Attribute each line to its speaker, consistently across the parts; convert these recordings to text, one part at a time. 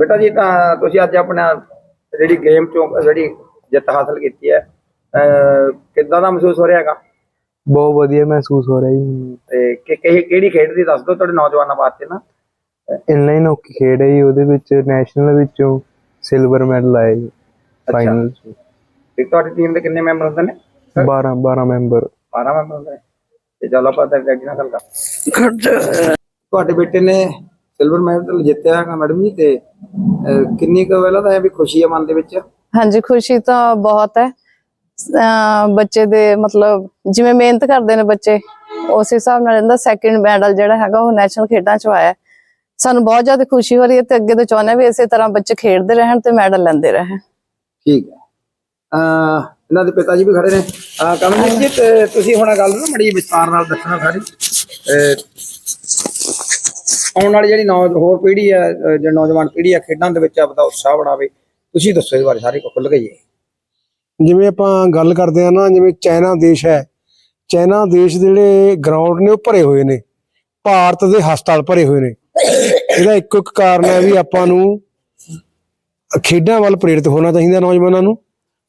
Speaker 1: ਬੇਟਾ ਜੀ ਤਾਂ ਤੁਸੀਂ ਅੱਜ ਆਪਣਾ ਜਿਹੜੀ ਗੇਮ ਚੋਂ ਜਿਹੜੀ ਜਿੱਤ ਹਾਸਲ ਕੀਤੀ ਹੈ ਕਿੱਦਾਂ ਦਾ ਮਹਿਸੂਸ ਹੋ ਰਿਹਾ ਹੈਗਾ?
Speaker 2: ਬਹੁਤ ਵਧੀਆ ਮਹਿਸੂਸ ਹੋ ਰਿਹਾ ਜੀ ਮੈਨੂੰ।
Speaker 1: ਤੇ ਕਿ ਕਿ- ਕਿਹੜੀ ਖੇਡ ਦੀ ਦੱਸ ਦਿਓ ਤੁਹਾਡੇ ਨੌਜਵਾਨਾਂ ਵਾਸਤੇ ਨਾ।
Speaker 2: ਇਨਲਾਈਨ ਹਾਕੀ ਖੇਡ ਹੈ ਜੀ ਉਹਦੇ ਵਿੱਚ ਨੈਸ਼ਨਲ ਵਿੱਚੋਂ ਸਿਲਵਰ ਮੈਡਲ ਆਇਆ ਜੀ ਫਾਈਨਲ ਚ।
Speaker 1: ਤੇ ਤੁਹਾਡੀ ਟੀਮ ਦੇ ਕਿੰਨੇ ਮੈਂਬਰ ਹੁੰਦੇ ਨੇ?
Speaker 2: 12 12 ਮੈਂਬਰ
Speaker 1: 12 ਮੈਂਬਰ ਹੁੰਦੇ ਨੇ। ਤੇ ਚਲੋ ਆਪਾਂ ਤਾਂ ਡੈਡੀ ਨਾਲ ਗੱਲ ਕਰ। ਤੁਹਾਡੇ ਬੇਟੇ ਨੇ ਸਿਲਵਰ ਮੈਡਲ ਜਿੱਤਿਆ ਹੈਗਾ ਮੈਡਮ ਜੀ ਤੇ ਅਹ ਕਿੰਨੀ ਕੁ ਪਹਿਲਾਂ ਤਾਂ ਇਹ ਵੀ ਖੁਸ਼ੀ ਹੈ ਮਨ ਦੇ ਵਿੱਚ?
Speaker 3: ਹਾਂਜੀ ਖੁਸ਼ੀ ਤਾਂ ਬਹੁਤ ਹੈ। ਅਹ ਬੱਚੇ ਦੇ ਮਤਲਬ ਜਿਵੇਂ ਮਿਹਨਤ ਕਰਦੇ ਨੇ ਬੱਚੇ ਉਸ ਹਿਸਾਬ ਨਾਲ ਇਹਦਾ ਸੈਕਿੰਡ ਮੈਡਲ ਜਿਹੜਾ ਹੈਗਾ ਉਹ ਨੈਸ਼ਨਲ ਖੇਡਾਂ ਚ ਆਇਆ। ਹੈ। ਸਾਨੂੰ ਬਹੁਤ ਜ਼ਿਆਦਾ ਖੁਸ਼ੀ ਹੋ ਰਹੀ ਹੈ ਤੇ ਅੱਗੇ ਤੋਂ ਚਾਹੁੰਦੇ ਹਾਂ ਵੀ ਇਸੇ ਤਰ੍ਹਾਂ ਬੱਚੇ ਖੇਡਦੇ ਰਹਿਣ ਤੇ ਮੈਡਲ ਲੈਂਦੇ ਰਹਿਣ।
Speaker 1: ਠੀਕ ਹੈ। ਅਹ ਇਹਨਾਂ ਦੇ ਪਿਤਾ ਜੀ ਵੀ ਖੜੇ ਨੇ। ਅਹ ਕਮਲਜੀਤ ਜੀ ਤੇ ਤੁਸੀਂ ਹੁਣ ਗੱਲ ਨਾ ਮੜੀ ਵਿਸਤਾਰ ਨਾਲ ਦੱਸਣਾ ਸਾਰੀ। ਅਹ ਆਉਣ ਵਾਲੀ ਜਿਹੜੀ ਨੌ ਹੋਰ ਪੀੜ੍ਹੀ ਹੈ ਅਹ ਜਿਹੜੀ ਨੌਜਵਾਨ ਪੀੜ੍ਹੀ ਹੈ ਖੇਡਾਂ ਦੇ ਵਿੱਚ ਆਪਦਾ ਉਤਸ਼ਾਹ ਬਣਾਵੇ। ਤੁਸੀਂ ਦੱਸੋ ਇਸ ਬਾਰੇ, ਸਾਰੇ ਖੁੱਲ ਕੇ ਜੀ
Speaker 4: ਜਿਵੇਂ ਆਪਾਂ ਗੱਲ ਕਰਦੇ ਆ ਨਾ, ਜਿਵੇਂ ਚਾਈਨਾ ਦੇਸ਼ ਹੈ। ਚਾਈਨਾ ਦੇਸ਼ ਦੇ ਜਿਹੜੇ ਗਰਾਊਂਡ ਨੇ, ਉਹ ਭਰੇ ਹੋਏ ਨੇ। ਭਾਰਤ ਦੇ ਹਸਪਤਾਲ ਭਰੇ ਹੋਏ ਨੇ। ਇਹਦਾ ਇੱਕੋ ਇੱਕ ਕਾਰਨ ਹੈ ਵੀ ਆਪਾਂ ਨੂੰ ਖੇਡਾਂ ਵੱਲ ਪ੍ਰੇਰਿਤ ਹੋਣਾ ਚਾਹੀਦਾ ਨੌਜਵਾਨਾਂ ਨੂੰ।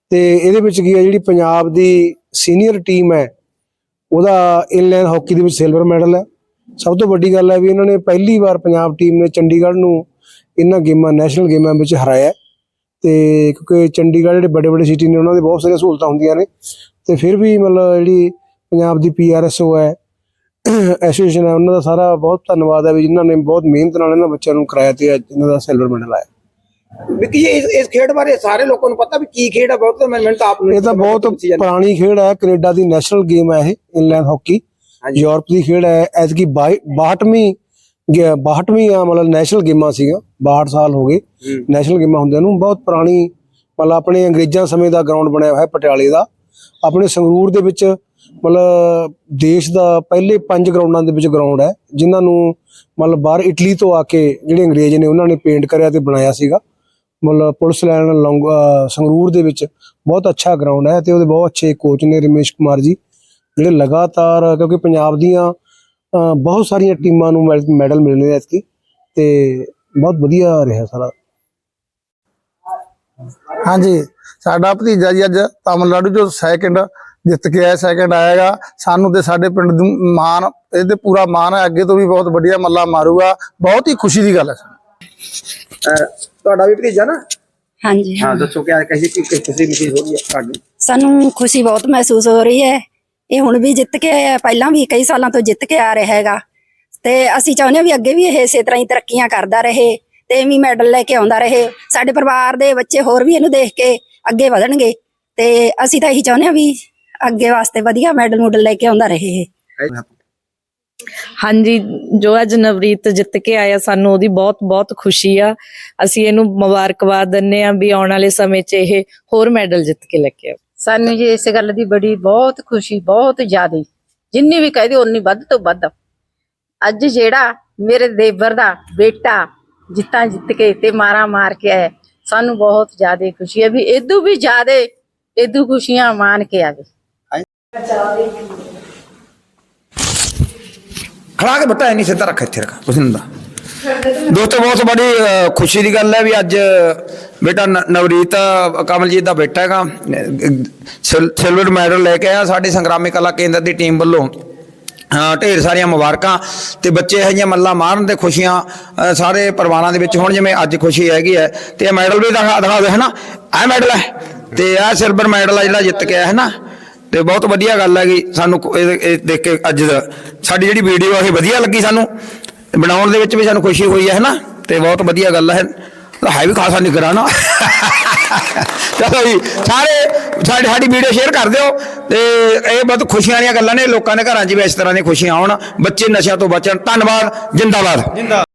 Speaker 4: ਤੇ ਇਹਦੇ ਵਿੱਚ ਕੀ ਹੈ, ਜਿਹੜੀ ਪੰਜਾਬ ਦੀ ਸੀਨੀਅਰ ਟੀਮ ਹੈ, ਉਹਦਾ ਇਨਲਾਈਨ ਹਾਕੀ ਦੇ ਵਿੱਚ ਸਿਲਵਰ ਮੈਡਲ ਹੈ। ਸਭ ਤੋਂ ਵੱਡੀ ਗੱਲ ਹੈ ਵੀ ਇਹਨਾਂ ਨੇ ਪਹਿਲੀ ਵਾਰ ਪੰਜਾਬ ਟੀਮ ਨੇ ਚੰਡੀਗੜ੍ਹ ਨੂੰ ਇਹਨਾਂ ਗੇਮਾਂ ਨੈਸ਼ਨਲ ਗੇਮਾਂ ਵਿੱਚ ਹਰਾਇਆ। ਤੇ ਕਿਉਂਕਿ ਚੰਡੀਗੜ੍ਹ ਜਿਹੜੇ ਵੱਡੇ ਵੱਡੇ ਸਿਟੀ ਨੇ ਉਹਨਾਂ ਦੇ ਬਹੁਤ ਸਾਰੀਆਂ ਸਹੂਲਤਾਂ ਹੁੰਦੀਆਂ ਨੇ ਤੇ ਫਿਰ ਵੀ ਮਤਲਬ ਜਿਹੜੀ ਪੰਜਾਬ ਦੀ ਪੀਆਰਐਸਓ ਹੈ ਐਸੋਸੀਏਸ਼ਨ ਹੈ ਉਹਨਾਂ ਦਾ ਸਾਰਾ ਬਹੁਤ ਧੰਨਵਾਦ ਹੈ ਵੀ ਜਿਨ੍ਹਾਂ ਨੇ ਬਹੁਤ ਮਿਹਨਤ ਨਾਲ ਇਹਨਾਂ ਬੱਚਿਆਂ ਨੂੰ ਕਰਾਇਆ ਤੇ ਇਹਨਾਂ ਦਾ ਸਿਲਵਰ ਮੈਡਲ ਆਇਆ
Speaker 1: ਵਿੱਕੀ ਜੀ ਇਸ ਇਸ ਖੇਡ ਬਾਰੇ ਸਾਰੇ ਲੋਕਾਂ ਨੂੰ ਪਤਾ ਵੀ ਕੀ ਖੇਡ ਹੈ ਬਹੁਤ ਮੈਨੂੰ ਤਾਂ ਆਪ ਨੂੰ
Speaker 4: ਇਹ ਤਾਂ ਬਹੁਤ ਪੁਰਾਣੀ ਖੇਡ ਹੈ ਕੈਨੇਡਾ ਦੀ ਨੈਸ਼ਨਲ ਗੇਮ ਹੈ ਇਹ ਇਨਲਾਈਨ ਹਾਕੀ। ਯੂਰਪ ਦੀ ਖੇਡ ਹੈ ਐਤਕੀ 62ਵੀਂ 62ਵੀਂ ਆ ਮਤਲਬ ਨੈਸ਼ਨਲ ਗੇਮਾਂ ਸੀਗਾ 62 ਸਾਲ ਹੋ ਗਏ। ਨੈਸ਼ਨਲ ਗੇਮਾਂ ਹੁੰਦਿਆਂ ਨੂੰ ਬਹੁਤ ਪੁਰਾਣੀ ਮਤਲਬ ਆਪਣੇ ਅੰਗਰੇਜ਼ਾਂ ਸਮੇਂ ਦਾ ਗਰਾਊਂਡ ਬਣਿਆ ਹੋਇਆ ਹੈ ਪਟਿਆਲੇ ਦਾ। ਆਪਣੇ ਸੰਗਰੂਰ ਦੇ ਵਿੱਚ ਮਤਲਬ ਦੇਸ਼ ਦਾ ਪਹਿਲੇ ਪੰਜ ਗਰਾਊਂਡਾਂ ਦੇ ਵਿੱਚ ਗਰਾਊਂਡ ਹੈ ਜਿਨ੍ਹਾਂ ਨੂੰ ਮਤਲਬ ਬਾਹਰ ਇਟਲੀ ਤੋਂ ਆ ਕੇ ਜਿਹੜੇ ਅੰਗਰੇਜ਼ ਨੇ ਉਹਨਾਂ ਨੇ ਪੇਂਟ ਕਰਿਆ ਤੇ ਬਣਾਇਆ ਸੀਗਾ। ਮਤਲਬ ਪੁਲਿਸ ਲਾਈਨ ਸੰਗਰੂਰ ਦੇ ਵਿੱਚ ਬਹੁਤ ਅੱਛਾ ਗਰਾਊਂਡ ਹੈ ਤੇ ਉਹਦੇ ਬਹੁਤ ਅੱਛੇ ਕੋਚ ਨੇ ਰਮੇਸ਼ ਕੁਮਾਰ ਜੀ। ਜਿਹੜੇ ਲਗਾਤਾਰ ਕਿਉਂਕਿ ਪੰਜਾਬ ਦੀਆਂ ਬਹੁਤ ਸਾਰੀਆਂ ਟੀਮਾਂ ਨੂੰ ਮੈਡ- ਮੈਡਲ ਮਿਲਨੇ ਨੇ ਐਤਕੀ ਤੇ ਬਹੁਤ ਵਧੀਆ ਰਿਹਾ ਸਾਰਾ।
Speaker 5: ਹਾਂਜੀ ਸਾਡਾ ਭਤੀਜਾ ਜੀ ਅੱਜ ਤਾਮਿਲਨਾਡੂ ਚੋਂ ਸੈਕਿੰਡ ਜਿੱਤ ਕੇ ਆਇਆ ਸੈਕਿੰਡ ਆਏਗਾ ਸਾਨੂੰ ਤੇ ਸਾਡੇ ਪਿੰਡ ਨੂੰ ਮਾਣ ਇਹਦੇ ਪੂਰਾ ਮਾਣ ਹੈ ਅੱਗੇ ਤੋਂ ਵੀ ਬਹੁਤ ਵਧੀਆ ਮੱਲਾ ਮਾਰੂਗਾ। ਬਹੁਤ ਹੀ ਖੁਸ਼ੀ ਦੀ ਗੱਲ ਹੈ।
Speaker 1: ਤੁਹਾਡਾ ਵੀ ਭਤੀਜਾ ਨਾ?
Speaker 6: ਹਾਂਜੀ।
Speaker 1: ਹਾਂ ਦੱਸੋ ਕਿ ਕਹੀ ਕਿ ਕਿ ਤੁਸੀਂ ਮਹਿਸੂਸ ਹੋ ਰਹੀ ਹੈ
Speaker 6: ਸਾਨੂੰ ਖੁਸ਼ੀ ਬਹੁਤ ਮਹਿਸੂਸ ਹੋ ਰਹੀ ਹੈ। ਇਹ ਹੁਣ ਵੀ ਜਿੱਤ ਕੇ ਆਇਆ, ਪਹਿਲਾਂ ਵੀ ਕਈ ਸਾਲਾਂ ਤੋਂ ਜਿੱਤ ਕੇ ਆ ਰਿਹਾ ਹੈਗਾ। ਤੇ ਅਸੀਂ ਚਾਹੁੰਦੇ ਹਾਂ ਵੀ ਅੱਗੇ ਵੀ ਇਹ ਇਸੇ ਤਰ੍ਹਾਂ ਹੀ ਤਰੱਕੀਆਂ ਕਰਦਾ ਰਹੇ ਤੇ ਐਵੇਂ ਮੈਡਲ ਲੈ ਕੇ ਆਉਂਦਾ ਰਹੇ। ਸਾਡੇ ਪਰਿਵਾਰ ਦੇ ਬੱਚੇ ਹੋਰ ਵੀ ਇਹਨੂੰ ਦੇਖ ਕੇ ਅੱਗੇ ਵਧਣਗੇ ਤੇ ਅਸੀਂ ਤਾਂ ਇਹੀ ਚਾਹੁੰਦੇ ਹਾਂ ਵੀ ਅੱਗੇ ਵਾਸਤੇ ਵਧੀਆ ਮੈਡਲ ਮੂਡਲ ਲੈ ਕੇ ਆਉਂਦਾ ਰਹੇ ਇਹ।
Speaker 7: ਹਾਂਜੀ, ਜੋ ਅੱਜ ਨਵਰੀਤ ਜਿੱਤ ਕੇ ਆਇਆ, ਸਾਨੂੰ ਉਹਦੀ ਬਹੁਤ ਬਹੁਤ ਖੁਸ਼ੀ ਆ। ਅਸੀਂ ਇਹਨੂੰ ਮੁਬਾਰਕਬਾਦ ਦਿੰਨੇ ਆ ਵੀ ਆਉਣ ਵਾਲੇ ਸਮੇਂ 'ਚ ਇਹ ਹੋਰ ਮੈਡਲ ਜਿੱਤ ਕੇ ਲੈ ਕੇ ਆਵੇ।
Speaker 8: ਸਾਨੂੰ ਜੀ ਇਸ ਗੱਲ ਦੀ ਬੜੀ ਬਹੁਤ ਖੁਸ਼ੀ, ਬਹੁਤ ਜ਼ਿਆਦੀ, ਜਿੰਨੀ ਵੀ ਕਹਦੇ ਉਨੀ ਵੱਧ ਤੋਂ ਵੱਧ। ਅੱਜ ਜਿਹੜਾ ਮੇਰੇ ਦੇਵਰ ਦਾ ਬੇਟਾ ਜਿੱਤਾਂ ਜਿੱਤ ਕੇ ਤੇ ਮਾਰਾ ਮਾਰ ਕੇ ਆਇਆ, ਸਾਨੂੰ ਬਹੁਤ ਜ਼ਿਆਦਾ ਖੁਸ਼ੀ ਹੈ ਵੀ ਇਦੋਂ ਵੀ ਜ਼ਿਆਦਾ ਇਦੋਂ ਖੁਸ਼ੀਆਂ ਮਾਣ ਕੇ ਆਵੇ।
Speaker 1: ਖੜਾ ਕੇ ਬੱਟਾ ਨਹੀਂ ਸਿੱਧਾ ਰੱਖ ਇੱਥੇ ਰੱਖ, ਕੁਛ ਨਹੀਂ ਦੋਸਤੋ, ਬਹੁਤ ਬੜੀ ਖੁਸ਼ੀ ਦੀ ਗੱਲ ਹੈ ਵੀ ਅੱਜ, ਬੇਟਾ ਨ- ਨਵਰੀਤ, ਕਮਲਜੀਤ ਦਾ ਬੇਟਾ ਹੈਗਾ। ਸਿਲਵਰ ਮੈਡਲ ਲੈ ਕੇ ਆਇਆ ਸਾਡੇ ਸੰਗਰਾਮੀ ਕਲਾ ਕੇਂਦਰ ਦੀ ਟੀਮ ਵੱਲੋਂ। ਢੇਰ ਸਾਰੀਆਂ ਮੁਬਾਰਕਾਂ ਤੇ ਬੱਚੇ ਇਹ ਜਿਹੀਆਂ ਮੱਲਾ ਮਾਰਨ ਤੇ ਖੁਸ਼ੀਆਂ ਸਾਰੇ ਪਰਿਵਾਰਾਂ ਦੇ ਵਿੱਚ ਹੁਣ, ਜਿਵੇਂ ਅੱਜ ਖੁਸ਼ੀ ਹੈਗੀ ਹੈ। ਤੇ ਇਹ ਮੈਡਲ ਵੀ ਦਿਖਾ ਦਿਖਾ ਦੇ ਹੈ ਨਾ ਇਹ ਮੈਡਲ ਹੈ। ਤੇ ਇਹ ਸਿਲਵਰ ਮੈਡਲ ਆ ਜਿਹੜਾ ਜਿੱਤ ਕੇ ਆਇਆ ਹੈ ਨਾ ਤੇ ਬਹੁਤ ਵਧੀਆ ਗੱਲ ਹੈਗੀ ਸਾਨੂੰ ਇਹ ਦੇਖ ਕੇ ਅੱਜ ਸਾਡੀ ਜਿਹੜੀ ਵੀਡੀਓ ਇਹ ਵਧੀਆ ਲੱਗੀ ਸਾਨੂੰ। ਬਣਾਉਣ ਦੇ ਵਿੱਚ ਵੀ ਸਾਨੂੰ ਖੁਸ਼ੀ ਹੋਈ ਹੈ ਨਾ? ਤੇ ਬਹੁਤ ਵਧੀਆ ਗੱਲ ਹੈ। ਹੈ ਵੀ ਖਾਸਾ ਨਿਗਰਾ ਨਾ ਚਲੋ ਜੀ, ਸਾਰੇ ਸਾਡੀ ਸਾਡੀ ਵੀਡੀਓ ਸ਼ੇਅਰ ਕਰ ਦਿਓ। ਤੇ ਇਹ ਬਹੁਤ ਖੁਸ਼ੀਆਂ ਵਾਲੀਆਂ ਗੱਲਾਂ ਨੇ। ਲੋਕਾਂ ਦੇ ਘਰਾਂ 'ਚ ਵੀ ਇਸ ਤਰ੍ਹਾਂ ਦੀਆਂ ਖੁਸ਼ੀਆਂ ਆਉਣ। ਬੱਚੇ ਨਸ਼ਿਆਂ ਤੋਂ ਬਚਣ। ਧੰਨਵਾਦ। ਜਿੰਦਾਬਾਦ।